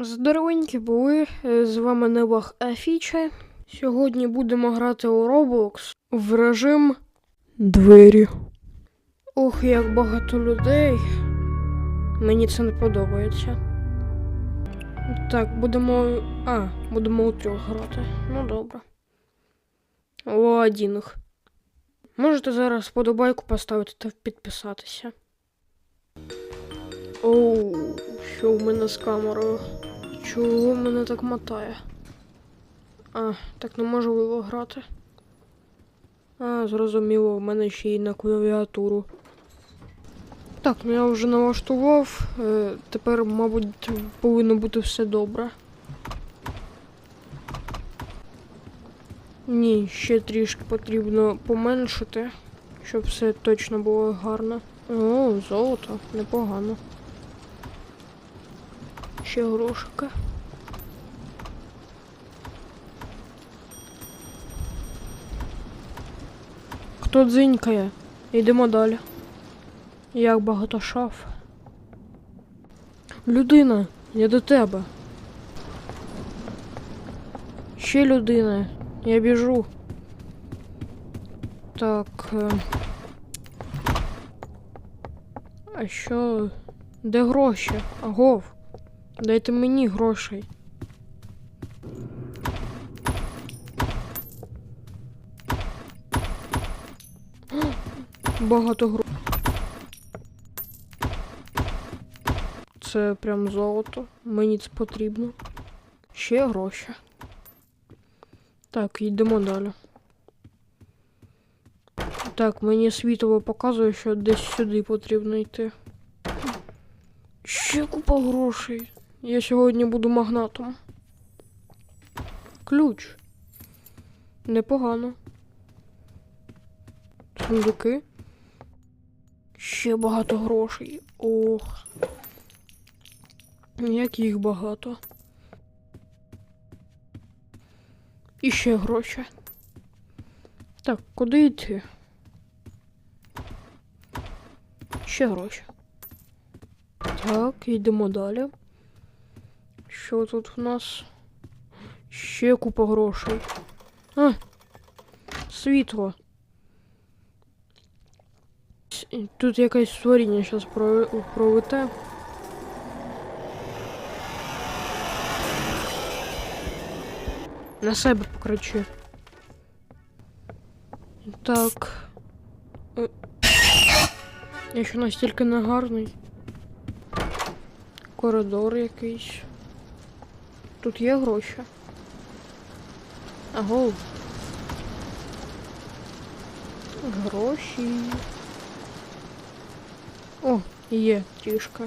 Здоровенькі були, з вами Невах Афіча. Сьогодні будемо грати у Roblox в режим двері. Ох, як багато людей. Мені це не подобається. Так, будемо. А, будемо у трьох грати. Ну добре. Одінах. Можете зараз подобайку поставити та підписатися. Оу, що в мене з камерою? Чого мене так мотає? А, так неможливо грати. А, зрозуміло, в мене ще й на клавіатуру. Так, ну я вже налаштував. Е, тепер, мабуть, повинно бути все добре. Ні, ще трішки потрібно поменшити, щоб все точно було гарно. О, золото, непогано. Ще грошика. Хто дзинькає? Йдемо далі. Як багато шаф. Людина, я до тебе. Ще людина. Я біжу. Так. е. А що? Де гроші? Агов. Дайте мені грошей. Багато грошей. Це прям золото. Мені це потрібно. Ще гроші. Так, йдемо далі. Так, мені світло показує, що десь сюди потрібно йти. Ще купа грошей. Я сьогодні буду магнатом. Ключ. Непогано. Сундуки. Ще багато грошей. Ох. Як їх багато. І ще гроші. Так, куди йти? Ще гроші. Так, йдемо далі. Що тут у нас? Ще купа грошей. А! Світло. Тут якесь створіння зараз пролете. На себе покричи. Так. Е, Я що настільки не гарний. Коридор якийсь. Тут є гроші. Аго. Гроші. О, є трішка.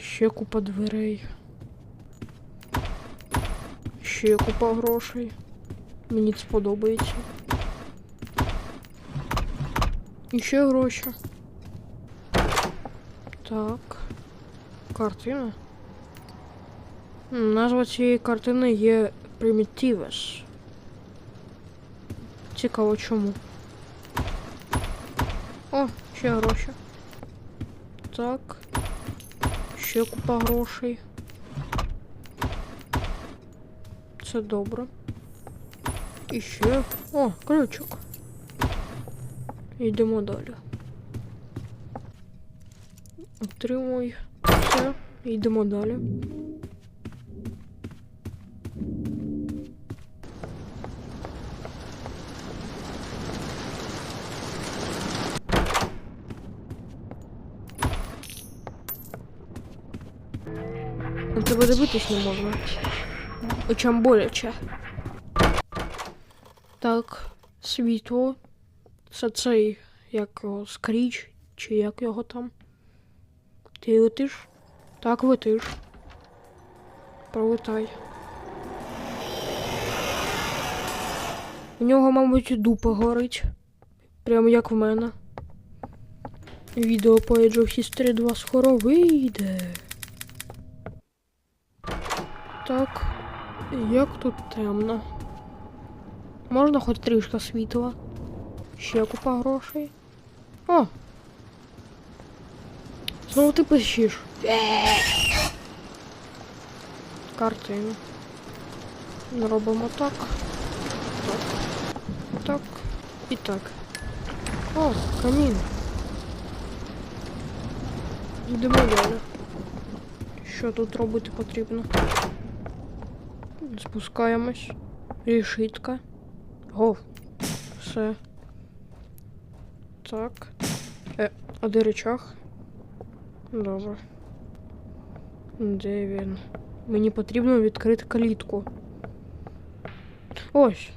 Ще купа дверей. Ще купа грошей. Мені це подобається. І ще гроші. Так. Картина. М, Назва цієї картини є Primitives. Цікаво чому. О, ще гроші. Так. Ще купа грошей. Це добре. І ще. О, ключик. Йдемо далі. Отримуй. Все, йдемо далі. На тебе дивитись не можна. Очам боляче. Так, світло. Це цей, як скріч, чи як його там. Ти летиш? Так, летиш. Пролетай. У нього, мабуть, дупа горить. Прямо як в мене. Відео по Age of History 2 скоро вийде. Так, як тут темно. Можна хоч трішки світла. Ще купа грошей. О! Знову ти пищиш. Картину. Робимо так. Так. Так. І так. О, камін. Йдемо далі. Що тут робити потрібно? Спускаємось. Решітка. О, все. Так. Е, а де речах? Добре. Де він? Мені потрібно відкрити калітку. Ось.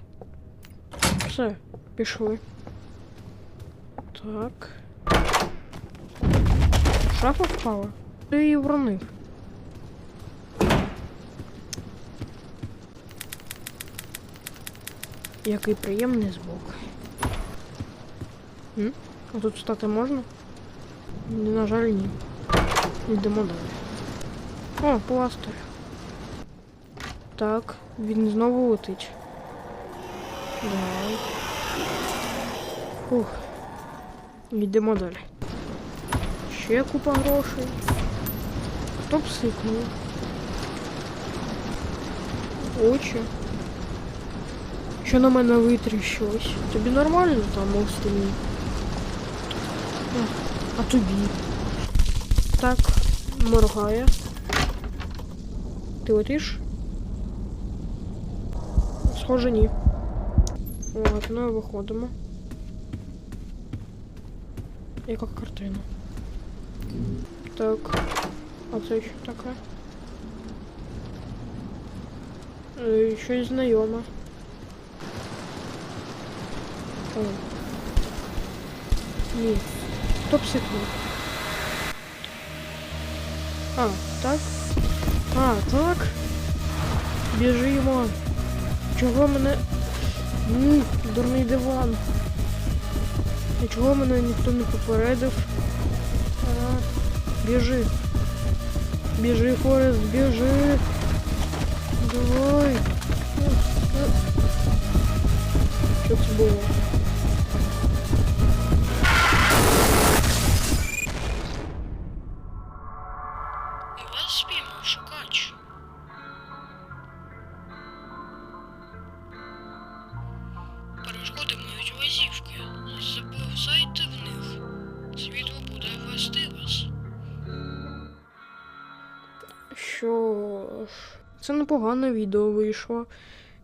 Все, пішли. Так. Шафа впала. Ти її вронив. Який приємний звук. М? А тут стати можна? Ні, на жаль, ні. Йдемо далі. О, пластир. Так, він знову летить. Давай. Ух. Йдемо далі. Ще купа грошей. Хто псикнув? Очі. Що на мене витріщилось? Тобі нормально там? А, а тобі? Так, моргає. Ти летиш? Схоже, ні. Ладно, виходимо. Яка картина? Так. А це що таке? Е, Щось знайоме. О. Ні. Хто психнув? А, так? А, так? Біжимо. Чого мене... М, дурний диван. А чого мене ніхто не попередив? А, біжи. Біжи, Форест, біжи. Давай. Що це було? Перешкоди мають вазівки. Заповзайте в них. Світло буде вести вас. Що ж, це непогане відео вийшло.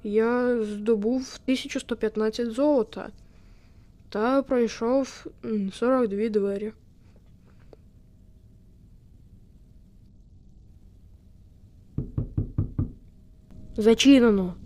Я здобув 1115 золота та пройшов 42 двері. Зачинено.